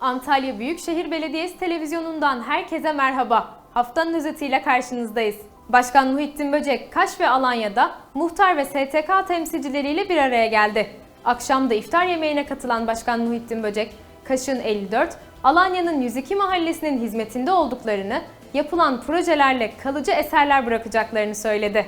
Antalya Büyükşehir Belediyesi televizyonundan herkese merhaba. Haftanın özetiyle karşınızdayız. Başkan Muhittin Böcek, Kaş ve Alanya'da muhtar ve STK temsilcileriyle bir araya geldi. Akşamda iftar yemeğine katılan Başkan Muhittin Böcek, Kaş'ın 54, Alanya'nın 102 mahallesinin hizmetinde olduklarını, yapılan projelerle kalıcı eserler bırakacaklarını söyledi.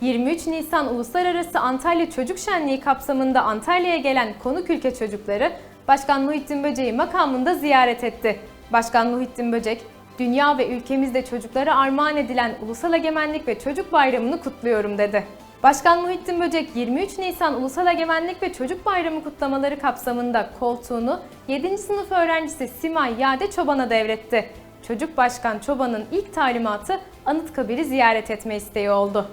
23 Nisan Uluslararası Antalya Çocuk Şenliği kapsamında Antalya'ya gelen konuk ülke çocukları Başkan Muhittin Böcek'i makamında ziyaret etti. Başkan Muhittin Böcek, dünya ve ülkemizde çocuklara armağan edilen Ulusal Egemenlik ve Çocuk Bayramı'nı kutluyorum dedi. Başkan Muhittin Böcek 23 Nisan Ulusal Egemenlik ve Çocuk Bayramı kutlamaları kapsamında koltuğunu 7. sınıf öğrencisi Simay Yade Çoban'a devretti. Çocuk Başkan Çoban'ın ilk talimatı Anıtkabir'i ziyaret etme isteği oldu.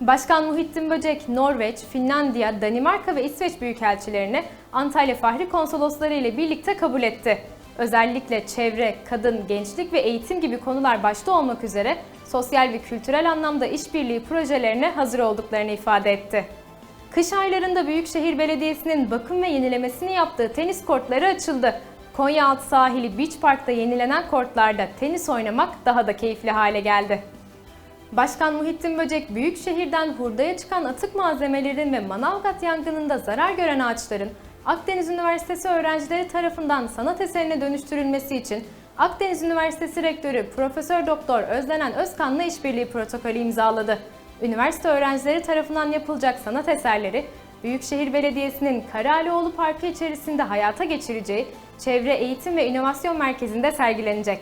Başkan Muhittin Böcek, Norveç, Finlandiya, Danimarka ve İsveç büyükelçilerini Antalya Fahri Konsolosları ile birlikte kabul etti. Özellikle çevre, kadın, gençlik ve eğitim gibi konular başta olmak üzere sosyal ve kültürel anlamda işbirliği projelerine hazır olduklarını ifade etti. Kış aylarında Büyükşehir Belediyesi'nin bakım ve yenilemesini yaptığı tenis kortları açıldı. Konyaaltı sahili Beach Park'ta yenilenen kortlarda tenis oynamak daha da keyifli hale geldi. Başkan Muhittin Böcek, büyük şehirden hurdaya çıkan atık malzemelerin ve Manavgat yangınında zarar gören ağaçların Akdeniz Üniversitesi öğrencileri tarafından sanat eserine dönüştürülmesi için Akdeniz Üniversitesi Rektörü Profesör Doktor Özlenen Özkan'la işbirliği protokolü imzaladı. Üniversite öğrencileri tarafından yapılacak sanat eserleri Büyükşehir Belediyesi'nin Karahalioğlu Parkı içerisinde hayata geçireceği Çevre Eğitim ve İnovasyon Merkezi'nde sergilenecek.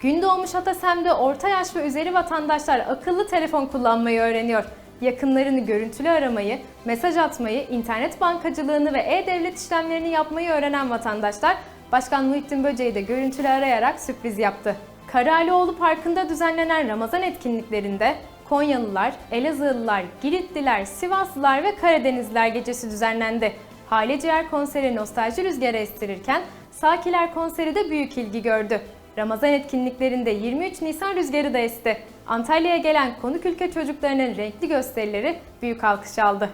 Gündoğmuş Atasem'de orta yaş ve üzeri vatandaşlar akıllı telefon kullanmayı öğreniyor. Yakınlarını görüntülü aramayı, mesaj atmayı, internet bankacılığını ve e-devlet işlemlerini yapmayı öğrenen vatandaşlar Başkan Muhittin Böceği de görüntülü arayarak sürpriz yaptı. Karahalioğlu Parkı'nda düzenlenen Ramazan etkinliklerinde Konyalılar, Elazığlılar, Giritliler, Sivaslılar ve Karadenizliler gecesi düzenlendi. Hale Ciğer konseri nostalji rüzgarı estirirken Sakiler konseri de büyük ilgi gördü. Ramazan etkinliklerinde 23 Nisan rüzgarı da esti. Antalya'ya gelen konuk ülke çocuklarının renkli gösterileri büyük alkış aldı.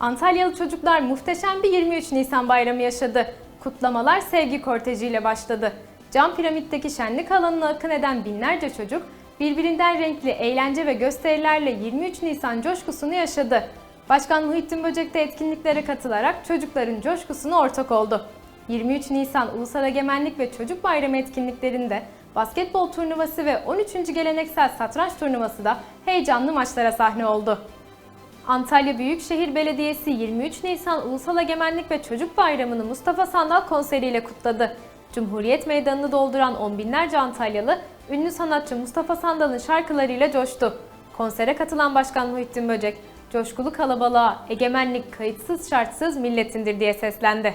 Antalyalı çocuklar muhteşem bir 23 Nisan bayramı yaşadı. Kutlamalar sevgi kortejiyle başladı. Cam piramitteki şenlik alanına akın eden binlerce çocuk birbirinden renkli eğlence ve gösterilerle 23 Nisan coşkusunu yaşadı. Başkan Muhittin Böcek de etkinliklere katılarak çocukların coşkusuna ortak oldu. 23 Nisan Ulusal Egemenlik ve Çocuk Bayramı etkinliklerinde basketbol turnuvası ve 13. geleneksel satranç turnuvası da heyecanlı maçlara sahne oldu. Antalya Büyükşehir Belediyesi 23 Nisan Ulusal Egemenlik ve Çocuk Bayramı'nı Mustafa Sandal konseriyle kutladı. Cumhuriyet Meydanı'nı dolduran on binlerce Antalyalı, ünlü sanatçı Mustafa Sandal'ın şarkılarıyla coştu. Konsere katılan Başkan Muhittin Böcek, coşkulu kalabalığa egemenlik kayıtsız şartsız milletindir diye seslendi.